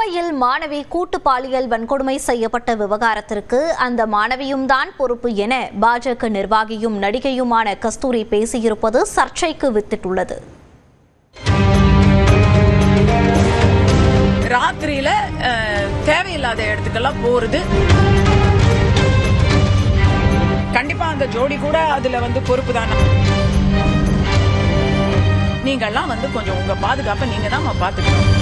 கோவையில் மாணவி கூட்டு பாலியல் வன்கொடுமை செய்யப்பட்ட விவகாரத்திற்கு அந்த மாணவியும் தான் பொறுப்பு என பாஜக நிர்வாகியும் நடிகையுமான கஸ்தூரி பேசியிருப்பது சர்ச்சைக்கு வித்திட்டுள்ளது. ராத்திரியில தேவையில்லாத இடத்துக்கெல்லாம் போறது. கண்டிப்பா அந்த ஜோடி கூட அதுல வந்து பொறுப்பு தானே? நீங்கெல்லாம் வந்து கொஞ்சம் உங்க பாதுகாப்பை நீங்க தான் பாத்துக்கணும்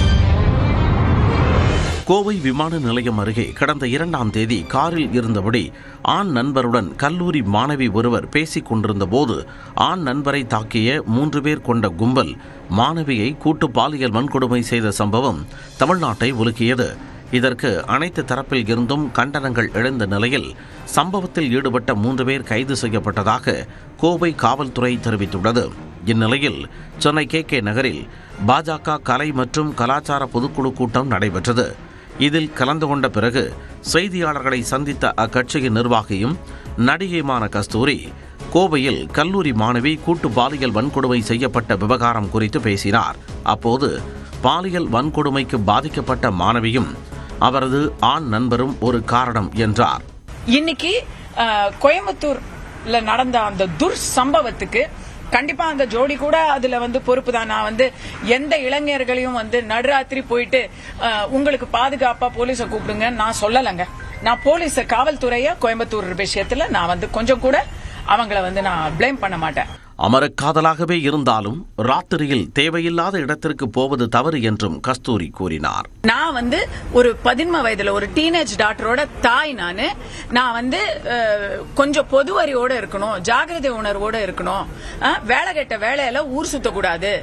கோவை விமான நிலையம் அருகே கடந்த இரண்டாம் தேதி காரில் இருந்தபடி ஆண் நண்பருடன் கல்லூரி மாணவி ஒருவர் பேசிக் கொண்டிருந்த போது ஆண் நண்பரை தாக்கிய மூன்று பேர் கொண்ட கும்பல் மாணவியை கூட்டு பாலியல் வன்கொடுமை செய்த சம்பவம் தமிழ்நாட்டை உலுக்கியது இதற்கு அனைத்து தரப்பில் இருந்தும் கண்டனங்கள் எழுந்த நிலையில் சம்பவத்தில் ஈடுபட்ட மூன்று பேர் கைது செய்யப்பட்டதாக கோவை காவல்துறை தெரிவித்துள்ளது. இந்நிலையில் சென்னை கே கே நகரில் பாஜக கலை மற்றும் கலாச்சார பொதுக்குழு கூட்டம் நடைபெற்றது. இதில் கலந்து கொண்ட பிறகு செய்தியாளர்களை சந்தித்த அக்கட்சியின் நிர்வாகியும் நடிகையுமான கஸ்தூரி கோவையில் கல்லூரி மாணவி கூட்டு பாலியல் வன்கொடுமை செய்யப்பட்ட விவகாரம் குறித்து பேசினார். அப்போது பாலியல் வன்கொடுமைக்கு பாதிக்கப்பட்ட மாணவியும் அவரது ஆண் நண்பரும் ஒரு காரணம் என்றார். இன்னைக்கு கோயம்புத்தூர்ல நடந்த அந்த துர் சம்பவத்துக்கு கண்டிப்பா அந்த ஜோடி கூட அதுல வந்து பொறுப்பு தான். நான் வந்து எந்த இளைஞர்களையும் வந்து நடுராத்திரி போயிட்டு உங்களுக்கு பாதுகாப்பா போலீஸை கூப்பிடுங்க. நான் சொல்லலைங்க. நான் போலீஸ காவல்துறைய கோயம்புத்தூர் விஷயத்துல நான் வந்து கொஞ்சம் கூட அவங்கள வந்து நான் ப்ளேம் பண்ண மாட்டேன். அமரக்காதலாகவே இருந்தாலும் ராத்திரியில் தேவையில்லாத இடத்திற்கு போவது தவறு என்றும் கஸ்தூரி கூறினார். நான் வந்து ஒரு பதின்ம வயதுல ஒரு டீனேஜ் டாக்டரோட தாய் நானு. நான் வந்து கொஞ்சம் பொது அறிவோட இருக்கணும் ஜாகிரதை உணர்வோட இருக்கணும். வேலை கெட்ட வேலையில ஊர் சுத்தக்கூடாது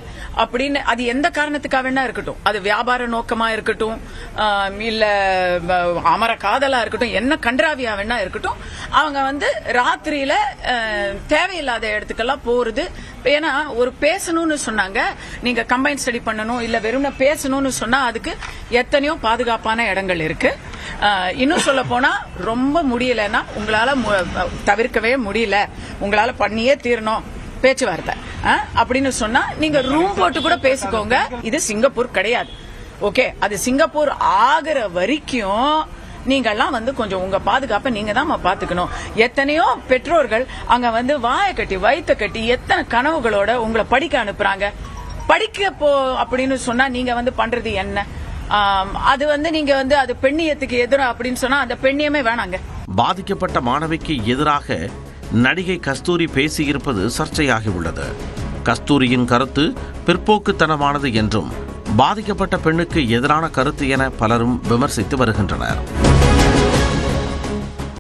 அப்படின்னு அது எந்த காரணத்துக்காக வேணா இருக்கட்டும். அது வியாபார நோக்கமா இருக்கட்டும் இல்ல அமர காதலா இருக்கட்டும் என்ன கன்றாவியா வேணா இருக்கட்டும். அவங்க வந்து ராத்திரியில தேவையில்லாத இடத்துக்கெல்லாம் போறது. ஏன்னா ஒரு பேசணும்னு சொன்னாங்க. நீங்க கம்பைன் ஸ்டடி பண்ணணும் இல்ல வெறும்ன பேசணும்னு சொன்னா அதுக்கு எத்தனையோ பாதுகாப்பான இடங்கள் இருக்கு. இன்னும் சொல்ல போனா ரொம்ப முடியலன்னா உங்களால தவிர்க்கவே முடியல. உங்களால பண்ணியே தீரணும் பேச்சுவார்த்தை. அப்படின்னு சொன்னா நீங்க ரூம் போட்டு கூட பேசிக்கோங்க. இது சிங்கப்பூர் கிடையாது. ஓகே அது சிங்கப்பூர் ஆகிற வரைக்கும் நீங்கள்லாம் வந்து கொஞ்சம் உங்க பாதுகாப்பை நீங்க தான் பாத்துக்கணும் எத்தனையோ பெற்றோர்கள் அங்க வந்து வாயை கட்டி வயிற்ற கட்டி எத்தனை கனவுகளோட உங்களை படிக்க அனுப்புறாங்க. படிக்க போ அப்படின்னு சொன்னா நீங்க வந்து பண்றது என்ன? அது வந்து நீங்க வந்து அது பெண்ணியத்துக்கு எதிரா அப்படின்னு சொன்னா அந்த பெண்ணியமே வேணாங்க. பாதிக்கப்பட்ட மாணவிக்கு எதிராக நடிகை கஸ்தூரி பேசியிருப்பது சர்ச்சையாகியுள்ளது கஸ்தூரியின் கருத்து பிற்போக்குத்தனமானது என்றும் பாதிக்கப்பட்ட பெண்ணுக்கு எதிரான கருத்து என பலரும் விமர்சித்து வருகின்றனர்.